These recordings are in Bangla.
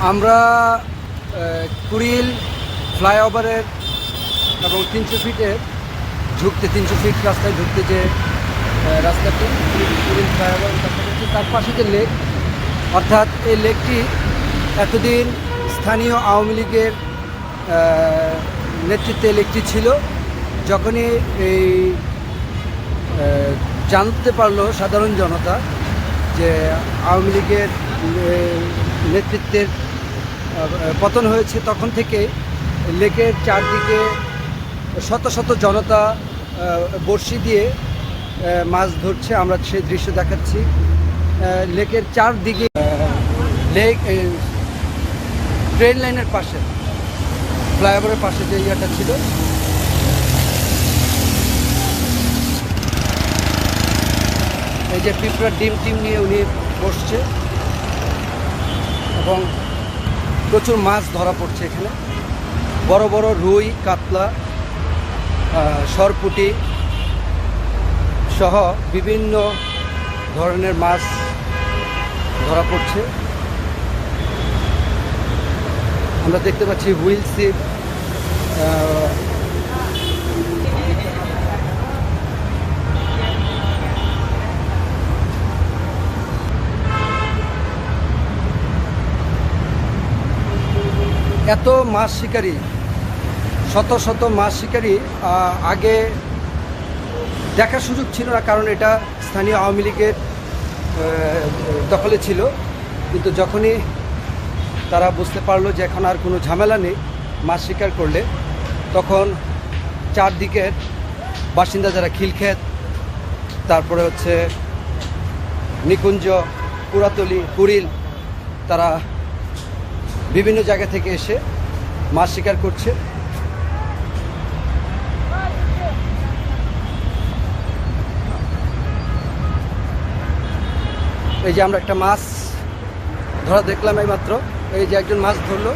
আমরা কুড়িল ফ্লাইওভারের এবং তিনশো ফিটের ঢুকতে, তিনশো ফিট রাস্তায় ঢুকতে যে রাস্তাটি, কুড়িল- ফ্লাইওভার তার পাশে যে লেক, অর্থাৎ এই লেকটি এতদিন স্থানীয় আওয়ামী লীগের নেতৃত্বে লেকটি ছিল। যখনই এই জানতে পারল সাধারণ জনতা যে আওয়ামী লীগের নেতৃত্বের পতন হয়েছে তখন থেকে। লেকের চারদিকে শত শত জনতা বড়শি দিয়ে মাছ ধরছে। আমরা সেই দৃশ্য দেখাচ্ছি। লেকের চারদিকে, লেক ট্রেন লাইনের পাশে, ফ্লাইওভারের পাশে যে ইয়েটা ছিল। এই যে পিঁপড়ার ডিম টিম নিয়ে উনি বসছে। এবং প্রচুর মাছ ধরা পড়ছে এখানে। বড় বড় রুই, কাতলা সরপুটি সহ বিভিন্ন ধরনের মাছ ধরা পড়ছে। আমরা দেখতে পাচ্ছি হুইল সিপ এত মাছ শিকারী, শত শত মাছ শিকারী আগে দেখার সুযোগ ছিল না, কারণ এটা স্থানীয় আওয়ামী লীগের দখলে ছিল। কিন্তু যখনই তারা বুঝতে পারল যে এখন আর কোনো ঝামেলা নেই মাছ শিকার করলে, তখন চারদিকের বাসিন্দা যারা খিলক্ষেত, তারপরে হচ্ছে নিকুঞ্জ কুড়াতলি কুড়িল, তারা বিভিন্ন জায়গা থেকে এসে মাছ শিকার করছে। এই যে আমরা একটা মাছ ধরা দেখলাম এই মাত্র এই যে একজন মাছ ধরলো।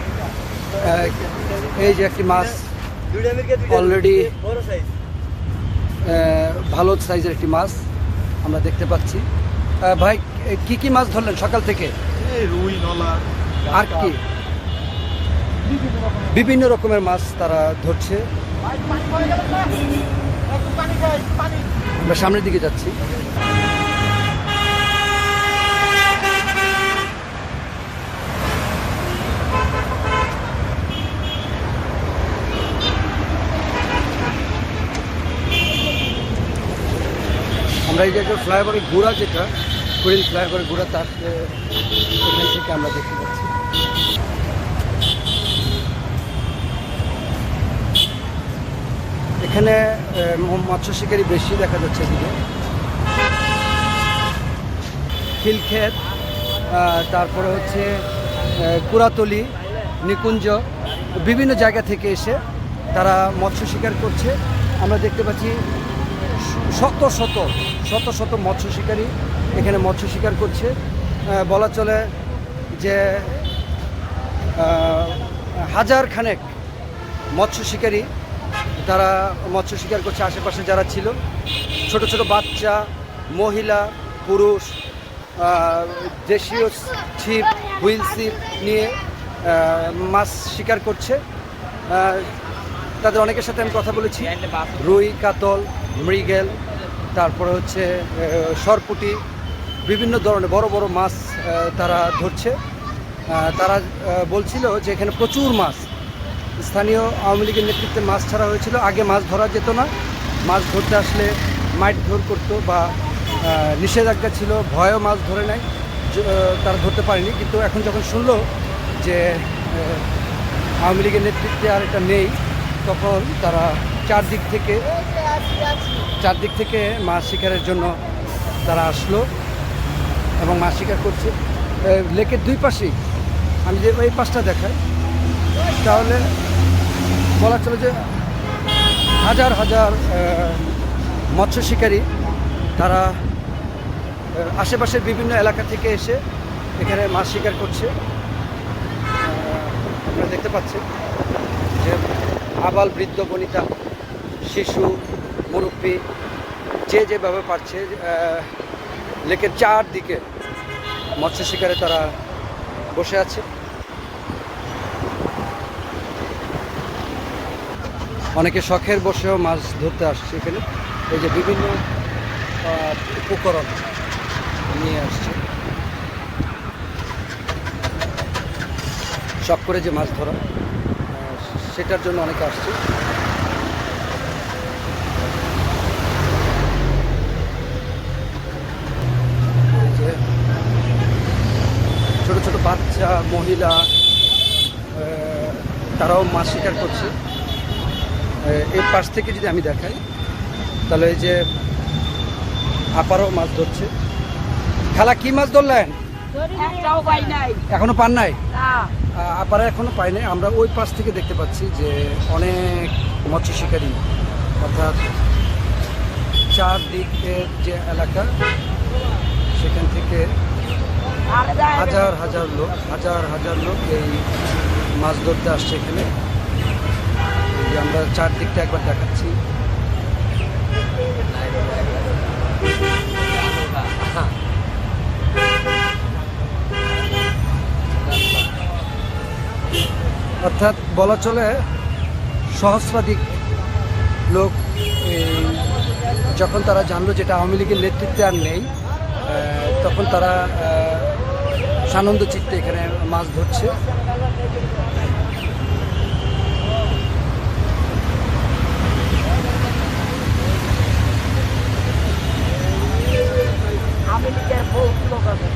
এই যে একটি মাছ আহ, ভালো সাইজের একটি মাছ আমরা দেখতে পাচ্ছি। ভাই কি কি মাছ ধরলেন সকাল থেকে? রুই নলা আর কি? বিভিন্ন রকমের মাছ তারা ধরছে। আমরা সামনের দিকে যাচ্ছি। আমরা এই যে একটা ফ্লাইওভারের ঘোড়া যেটা ফ্লাইওভারের ঘোড়া তার থেকে আমরা দেখতে পাচ্ছি। এখানে মৎস্য শিকারী বেশি দেখা যাচ্ছে এদিকে। খিলক্ষেত তারপরে হচ্ছে আহ, কুড়াতলি নিকুঞ্জ বিভিন্ন জায়গা থেকে এসে তারা মৎস্য শিকার করছে। আমরা দেখতে পাচ্ছি শত শত শত শত মৎস্য শিকারী এখানে মৎস্য শিকার করছে। বলা চলে যে হাজার খানেক মৎস্য শিকারী তারা মৎস্য শিকার করছে আশেপাশে যারা ছিল। ছোট ছোট বাচ্চা, মহিলা, পুরুষ দেশীয় ছিপ, হুইল ছিপ নিয়ে মাছ শিকার করছে। তাদের অনেকের সাথে আমি কথা বলেছি। রুই, কাতল, মৃগেল, তারপরে হচ্ছে সরপুটি, বিভিন্ন ধরনের বড় বড় মাছ তারা ধরছে। তারা বলছিল যে এখানে প্রচুর মাছ। স্থানীয় আওয়ামী লীগের নেতৃত্বে মাছ ছাড়া হয়েছিল। আগে মাছ ধরা যেত না। মাছ ধরতে আসলে মাইট ধর করতো বা নিষেধাজ্ঞা ছিল। ভয়ও মাছ ধরে নেয় তারা ধরতে পারেনি। কিন্তু এখন যখন শুনলো যে আওয়ামী লীগের নেতৃত্বে আর এটা নেই, তখন তারা চারদিক থেকে চারদিক থেকে মাছ শিকারের জন্য তারা আসলো এবং মাছ শিকার করছে। লেকের দুই পাশেই, আমি যে এই পাশটা দেখাই, তাহলে বলা চলে যে হাজার হাজার মৎস্য শিকারী তারা আশেপাশের বিভিন্ন এলাকা থেকে এসে এখানে মাছ শিকার করছে। আপনারা দেখতে পাচ্ছেন যে আবাল বৃদ্ধ, বনিতা, শিশু, মুরব্বী যে যেভাবে পারছে লেকের চারদিকে মৎস্য শিকারে তারা বসে আছে। অনেকে শখের বসেও মাছ ধরতে আসছে এখানে। এই যে বিভিন্ন উপকরণ নিয়ে আসছে। শখ করে যে মাছ ধরা সেটার জন্য অনেকে আসছে। ছোট ছোট বাচ্চা, মহিলা তারাও মাছ শিকার করছে। এই পাশ থেকে যদি আমি দেখাই তাহলে এই যে আপারও মাছ ধরছে। খালা কি মাছ ধরলেন? এখনও পান নাই? আপারা এখনও পাই নাই। আমরা ওই পাশ থেকে দেখতে পাচ্ছি যে অনেক মৎস্য শিকারী অর্থাৎ চারদিকের যে এলাকা সেখান থেকে হাজার হাজার লোক হাজার হাজার লোক এই মাছ ধরতে আসছে এখানে। আমরা চারদিকটা একবার দেখাচ্ছি। অর্থাৎ বলা চলে, সহস্রাধিক লোক যখন তারা জানলো যেটা আওয়ামী লীগের নেতৃত্বে আর নেই তখন তারা সানন্দ চিত্তে এখানে মাছ ধরছে। আমি নিজের বউ লোক আছে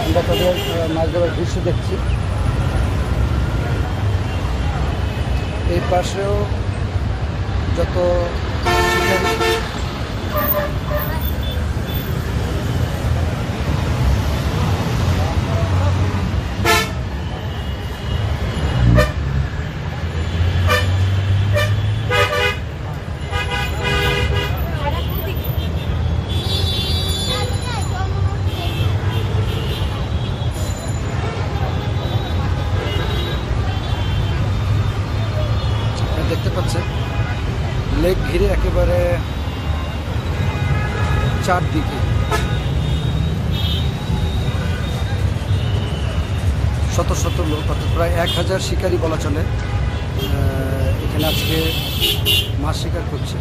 আমরা তাদের মাছ ধরার দৃশ্য দেখছি। এই পাশেও যত শিকারী আপনারা দেখতে পাচ্ছেন লেক ঘিরে একেবারে চারদিকে। শত শত লোক, অর্থাৎ প্রায় এক হাজার শিকারি বলা চলে। এখানে আজকে মাছ শিকার করছে।